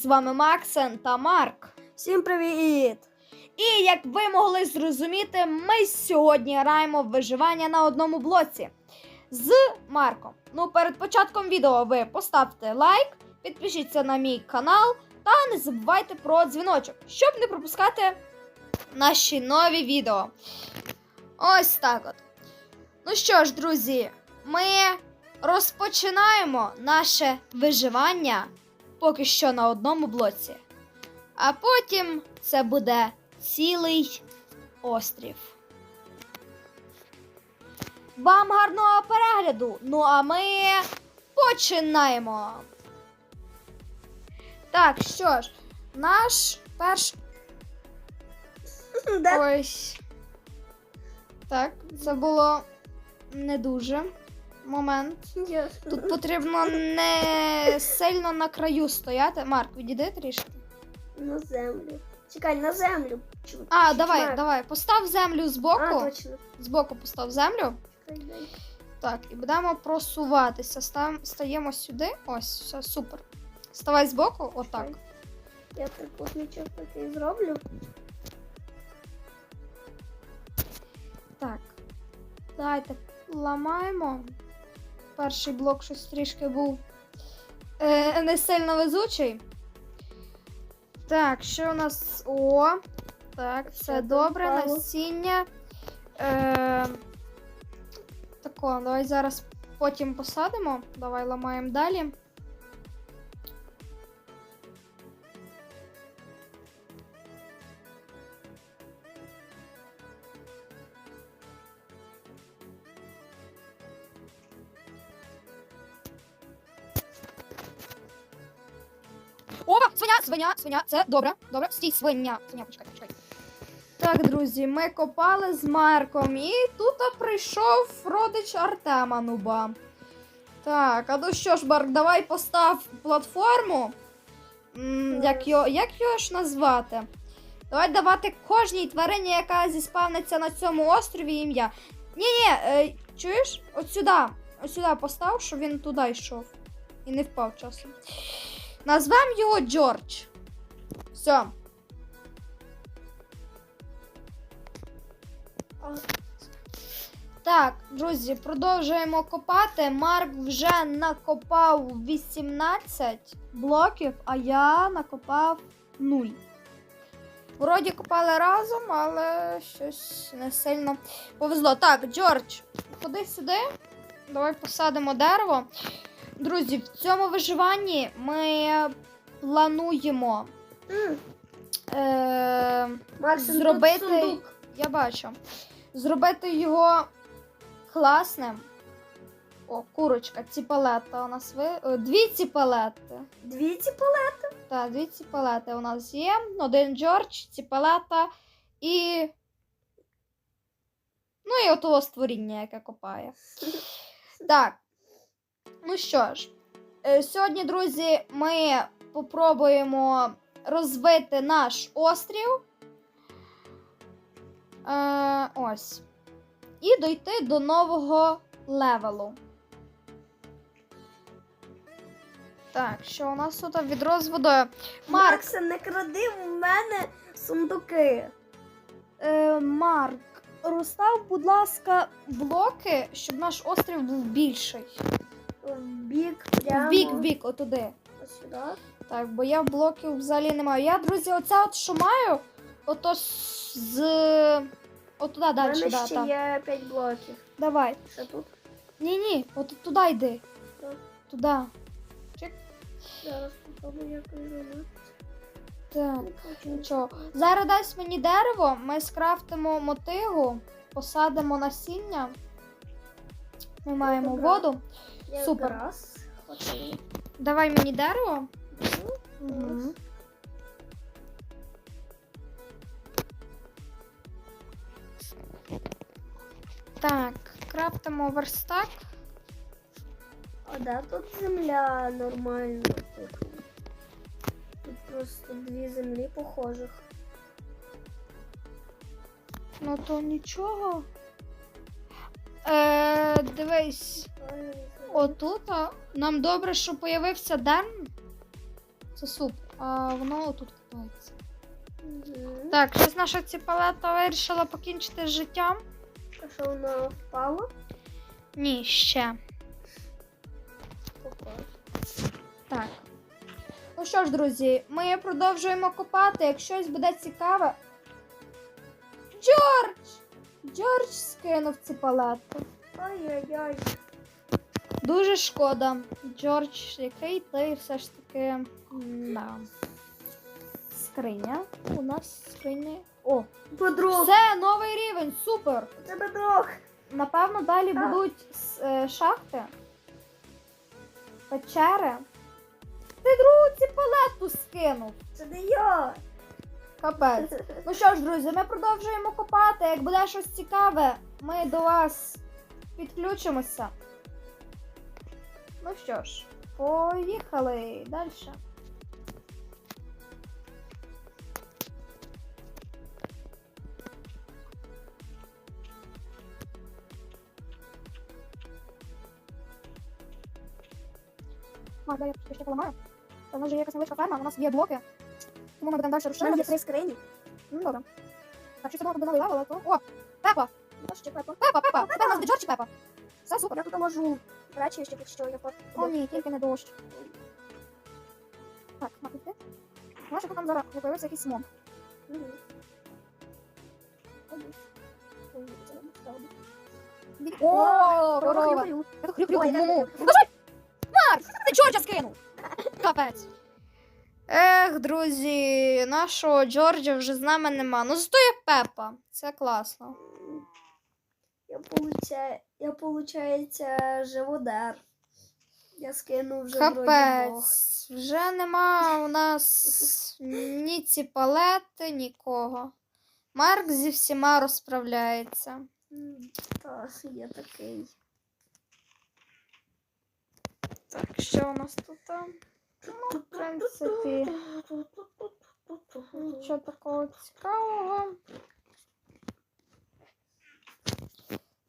З вами Максен та Марк. Всім привіт! І як ви могли зрозуміти, ми сьогодні граємо в виживання на одному блоці з Марком. Ну, перед початком відео ви поставте лайк, підпишіться на мій канал та не забувайте про дзвіночок, щоб не пропускати наші нові відео. Ось так от. Ну що ж, друзі, ми розпочинаємо наше виживання поки що на одному блоці. А потім це буде цілий острів. Вам гарного перегляду! Ну а ми починаємо. Так, що ж, наш перш. Ось. Так, це було не дуже момент. Ясно. Тут потрібно не сильно на краю стояти. Марк, відійди трішки. На землю. Чекай, на землю. Чу- А, чуть давай, Марк. давай, постав землю збоку. А, точно. Збоку постав землю. Чекай, дай. Так, і будемо просуватися. Став, стаємо сюди. Ось, все, супер. Ставай збоку, отак. Я трикутничок такий зроблю. Так. Давайте ламаємо. Перший блок щось трішки був е, не сильно везучий. Так, що у нас. О! Так, все добре. Насіння. Е, тако, давай зараз потім посадимо. Давай ламаємо далі. О, свиня, свиня, свиня. Це добре, добре. Стій, свиня. Свиня, почекай, почекай. Так, друзі, ми копали з Марком, і тут прийшов родич Артема Нуба. Так, а ну що ж, Марк, давай постав платформу. М, як, його, як його ж назвати? Давай давати кожній тварині, яка зіспавниться на цьому острові ім'я. Ні-ні, е, чуєш? От сюди. От сюди постав, щоб він туди йшов. І не впав часом. Назвемо його Джордж. Все. Так, друзі, продовжуємо копати. Марк вже накопав 18 блоків, а я накопав 0. Вроді копали разом, але щось не сильно повезло. Так, Джордж, ходи сюди. Давай посадимо дерево. Друзі, в цьому виживанні ми плануємо. м, Е- Максим, Зробити- сундук. я бачу. Зробити його класним. О, курочка, ціпалета у нас ви. е, Дві ціпалети. Дві ці палети. Так, дві ціпалети у нас є. Один Джордж, ціпалета і. Ну і отого створіння, яке копає. Так. Ну що ж, е, сьогодні, друзі, ми попробуємо розвити наш острів. Е, ось. І дойти до нового левелу. Так, що у нас тут відро з водою? Марк, не кради в мене сундуки. е, Марк, розстав, будь ласка, блоки, щоб наш острів був більший. В бік, прямо. В бік, в бік, отуди. Ось сюди. Так, бо я блоків взагалі не маю. Я, друзі, оце от що маю, ото з. Отуда У далі. мене ще там. є 5 блоків. Давай. Що тут? Ні, ні, от туди йди. Так. Туди. Зараз попробую якось зробити. Так. Нічого. Зараз дасть мені дерево, ми скрафтимо мотигу, посадимо насіння. Ми маємо воду. Я Супер. Раз. Хватило. Давай мені дерево. Угу. Так, крафтимо верстак. А да, тут земля нормальна. Тут, тут просто дві землі похожих. Ну то нічого. Е, дивись. Отут а, нам добре, що появився Ден. Це супер. а воно тут купається. Мгм. Так, щось наша ціпалета вирішила покінчити з життям. А що вона впала? Ні, ще. Так. Ну що ж, друзі, ми продовжуємо копати. Як щось буде цікаве. Джордж! Джордж скинув ці палети. Ай-яй-яй. Дуже шкода. Джордж, який ти все ж таки. Да. Скриня. У нас скриня. О! Подрог. Це новий рівень! Супер! Це бедрог. Напевно, далі Так. будуть е, шахти, печери. Ти другу ці палету скинув. Це не я. Капець. Ну що ж, друзі, ми продовжуємо копати. Як буде щось цікаве, ми до вас підключимося. Ну що ж, поїхали далі. Магда, я трішки поламаю. Та в нас же є якась невеличка ферма, у нас є блоки. Тому ми будемо далі У мене є три скрині. Ну, добре. Так, щось буде новий левел, то... О! Пепа! Ну, ще пепа. Пепа, Пепа! Тепер у нас Джордж Пепа. Все супер. Я тут можу речі ще якщо я. О, ні, тільки не дощ. Так, мабуть, ти? Може, там зараз не появився якийсь смог. О, Корова. Я Ну, я- ну. Марк, ти Джорджа скинув! Капець. Ех, друзі, нашого Джорджа вже з нами нема. Ну, зато є Пепа. Це класно. Я получаю, я получається живодар. Я скинув вже. Капець. Вже нема у нас ні ці палети, нікого. Марк зі всіма розправляється. Так, я такий. Так, що у нас тут? Ну, в принципі, нічого такого цікавого.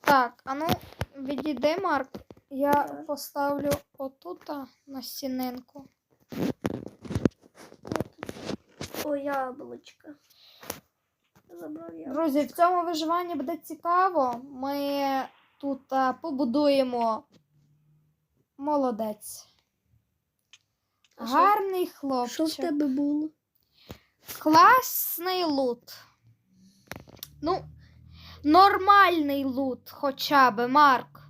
Так, а ну, відійди, Марк. Я поставлю отута на стінинку. О, яблучко. Забрав яблучко. Друзі, в цьому виживанні буде цікаво. Ми тут а, побудуємо молодець. А що- Гарний Що в хлопчик. тебе було? Класний лут. Ну, нормальний лут, хоча би, Марк.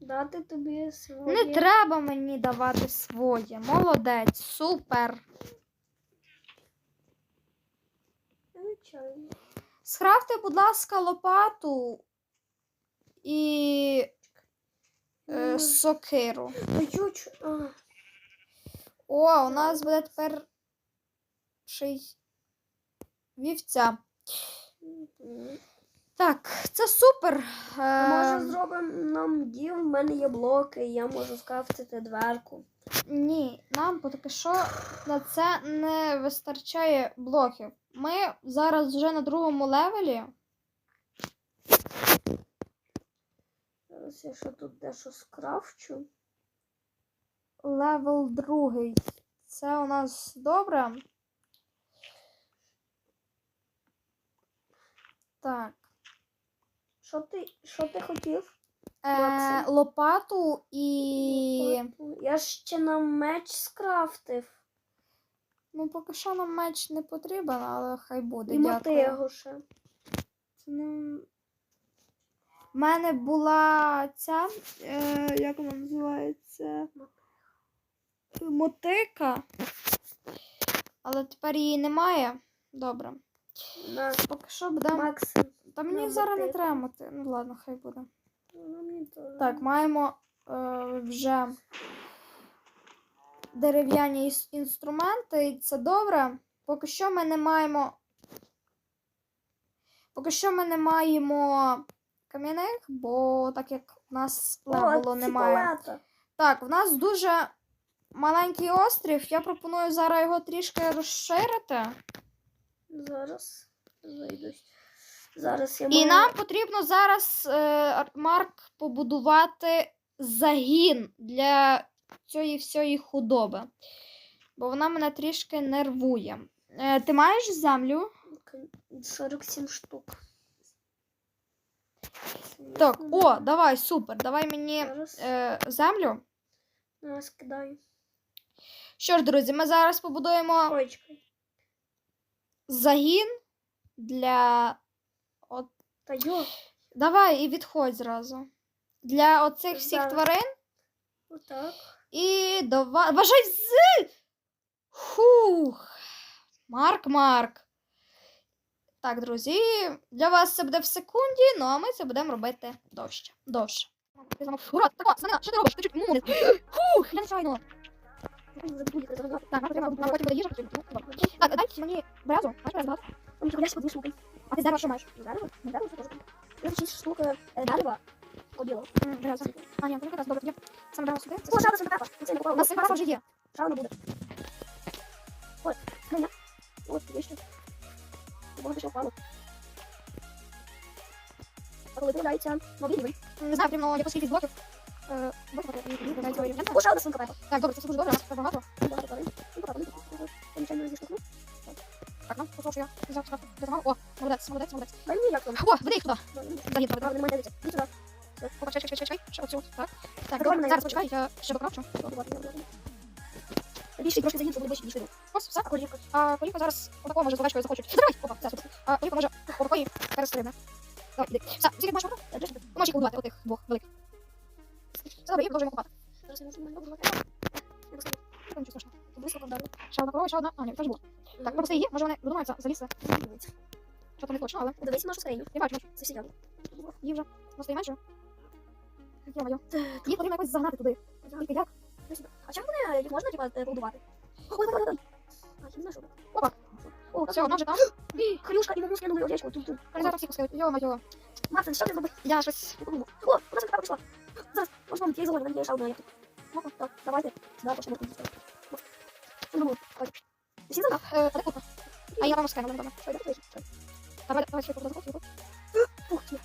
Дати тобі своє. Не треба мені давати своє. Молодець, супер. Звичайно. Схрафте, будь ласка, лопату і е, сокиру. О, у нас буде тепер ще й вівця. Так, це супер. Може зробимо нам дім, в мене є блоки, я можу скрафтити дверку. Ні, нам поки що на це не вистачає блоків. Ми зараз вже на другому левелі. Зараз я ще тут дещо скрафчу. Левел другий. Це у нас добре. Так. Що ти, що ти хотів? Е, лопату і. Я ще нам меч скрафтив. Ну, поки що нам меч не потрібен, але хай буде. І мотигу ще. Не... В мене була ця, е, як вона називається? Мотика. Але тепер її немає. Добре. На Поки що будемо. Максим. Та мені зараз не треба моти. Ну ладно, хай буде. Ну, мені теж. Так, маємо е, вже дерев'яні іс- інструменти, і це добре. Поки що ми не маємо. Поки що ми не маємо кам'яних, бо так як в нас левелу немає. Так, в нас дуже маленький острів. Я пропоную зараз його трішки розширити. Зараз зайду. Зараз я І нам потрібно зараз, е, Марк, побудувати загін для цієї всієї худоби. бо вона мене трішки нервує. Е, ти маєш землю? 47 штук. Так, о, давай, супер. Давай мені Зараз е, землю. я скидаю. Що ж, друзі, ми зараз побудуємо Ой, чекай. Загін для. От, Та йо, давай і відходь зразу. Для оцих всіх Зараз. тварин. отак. І давай. Бажай з. Фух. Марк, Марк. Так, друзі, для вас це буде в секунді, ну а ми це будемо робити довше. Довше. Ура, Санина, що ти робиш? Ти чуть муму не... Фух, я нечайно. Так, нам потрібно, нам потім буде їжа. потрібно. Ну, добре. Так, дай мені березу. Маєш березу? давати? Там тільки ящик дві штуки. А ти з дерева що маєш? Дерево? Не дерево, що теж. Я 6 штук е, дерева. Обіло. М, Береза. А, ні, то не якраз добре. Є. Саме дерево сюди. О, шаба, це пепа. Це не У попало. нас якраз вже є. Шаба буде. Ой, скриня. От, є ще. Багато що впало. А коли появляється новий рівень. М, Не знаю, потрібно якось кількість блоків. е, виконати ще одна свинка пепа. Так, добре, це дуже добре, у нас багато. Не зіштовхну. Так, нам послухав, що я взяв справку допомагав. О, молодець, молодець, молодець. Дай мені як там. О, веди їх туди. Загін, Правда, давай. немає дивиться. Іди сюди. Опа, чекай, чекай, чекай. Ще оцю, так. Так, мене зараз почекай, я ще докравчу. Більше трошки загін, щоб більше більше. Ось, все. Колівка. А коліко зараз отакого може з овечкою захочуть. Давай, опа, супер. А коліко може отакої перестрибне. Одна. А, ні, теж було. Так, пропусти її, може вони додумаються залізти. Що то не точно, але Подивись нашу скриню. я бачу, бачу. Це всі яблука. Її вже. Ну, стає менше. Йо-моє. Їх потрібно якось загнати туди. Тільки як? А чому вони їх можна типа е, побудувати? Ой, давай, давай. А, я не знаю, що. Опа. О, Все, одна вже там. Хрюшка, і ми скинули овечку. Тут, тут. Всіх пускають. Йо-моє. Максим, що ти зробив? Я щось... О, у нас така пішла. Зараз, можна вам тієї залоні, нам є ще одна яблука. Ну, так, давайте. Сюди почнемо ходити. Що думаю? Ой. Ти всі загнав? Е, а де курка? А я там скину, вон там. Що, йдемо? Давай, давай, швидко, заходь, швидко. Ух, є.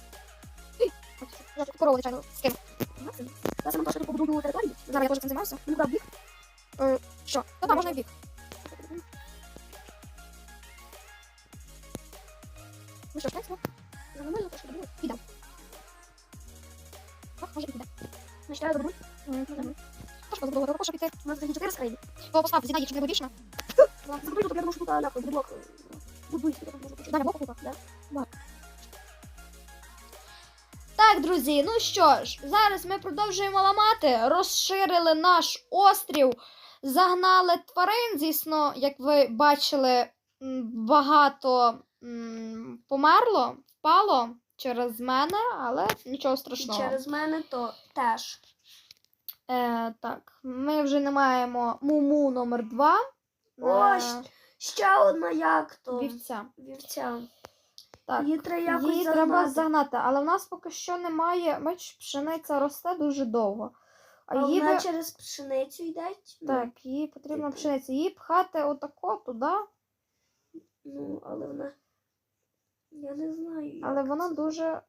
Я тут корову, звичайно, скину. Максим. Зараз я нам теж побудую територію. Зараз я теж цим займаюся. Ну, да, біг. Що? Ну там можна і в бік. Ну що, в принципі, Я нормально теж побудую. так, може і піде. Значить, я добудую. Тож позабула, також піти. У нас взагалі чотири скрині. То постав, зідай їх, щоб не вибічно. Забудую тут, я думаю, що тут. Будуй, я так можу купа. Да. Так, друзі, ну що ж, зараз ми продовжуємо ламати, розширили наш острів, загнали тварин. Звісно, як ви бачили, багато м, померло, впало через мене, але нічого страшного. через мене то теж. Е, так, ми вже не маємо муму номер 2 Ось. Ще одна як то. вівця. Вівця. Так, Її треба якось Її треба загнати. загнати, але в нас поки що немає. Бач, пшениця росте дуже довго. А, А її вона би... через пшеницю йде? Ну, Так, їй потрібна Типу. пшениця. Її пхати отако туди, Ну, але вона. Я не знаю. але вона це. дуже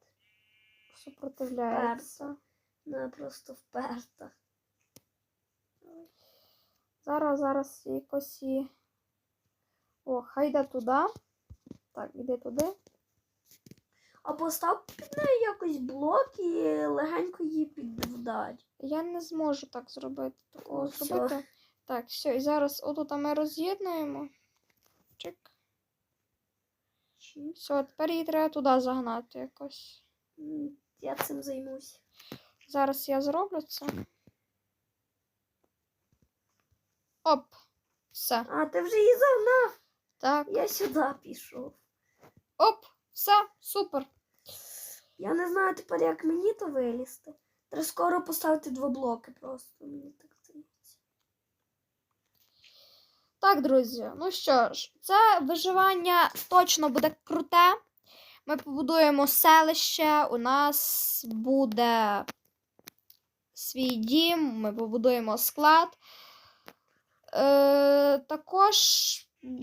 супротивляється. Вона просто вперта. Зараз, зараз якось її. О, хай йде туди. Так, іди туди. А постав під нею якось блок і легенько її підвдать. Я не зможу так зробити. Такого всьо. зробити. Так, все, і зараз отут ми роз'єднуємо. Чик. Все, тепер її треба туди загнати якось. Я цим займусь. Зараз я зроблю це. Оп. Все. А, ти вже її загнав. Так. Я сюди пішов. Оп. Все. Супер. Я не знаю тепер, як мені то вилізти. Треба скоро поставити два блоки просто. Мені так здається. Так, друзі. Ну що ж, це виживання точно буде круте. Ми побудуємо селище. У нас буде свій дім, ми побудуємо склад. Е, також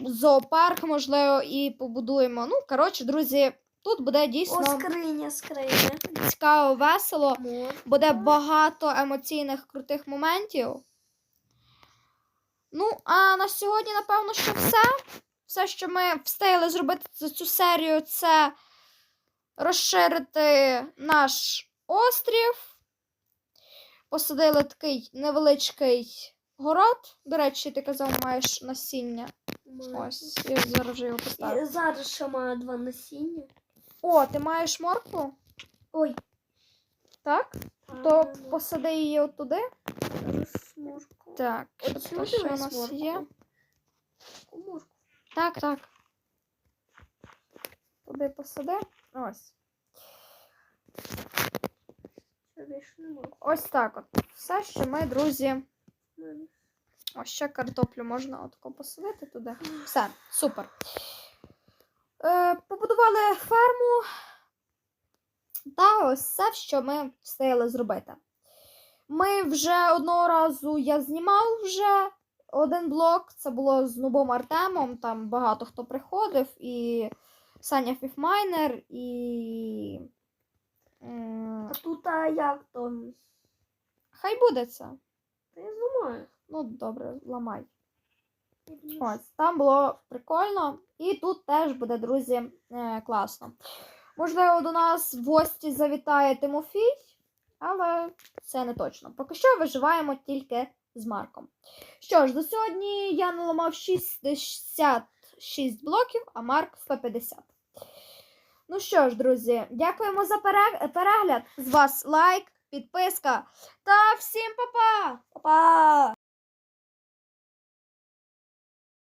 зоопарк, можливо, і побудуємо. Ну, коротше, друзі, тут буде О, дійсно скриня, скриня. цікаво, весело. Мор. Буде багато емоційних крутих моментів. Ну, а на сьогодні, напевно, що все. Все, що ми встигли зробити за цю серію, це розширити наш острів. Посадили такий невеличкий город. До речі, ти казав, маєш насіння. Ось, я зараз вже його поставлю. І зараз ще маю два насіння. О, ти маєш моркву? Ой. Так? а, То посади її отуди. зараз морку. Так, От що сюди у нас морку. є? Таку морку. Так, так. Туди посади. Ось. Це більше не морку. Ось так от. Все, що ми, друзі. В ще картоплю можна отако посадити туди. Все, супер. Е, побудували ферму. Та ось все, що ми встигли зробити. Ми вже одного разу я знімав вже один блок. Це було з Нубом Артемом. Там багато хто приходив, і Саня Фіфмайнер, і. А тут а як то? Хай буде це. Та я зламаю. Ну, добре, ламай. Ось, там було прикольно. І тут теж буде, друзі, е, класно. Можливо, до нас в гості завітає Тимофій, але це не точно. Поки що виживаємо тільки з Марком. Що ж, до сьогодні я наламав 66 блоків, а Марк 150. Ну що ж, друзі, дякуємо за перегляд. З вас лайк, підписка та всім па-па! Па-па!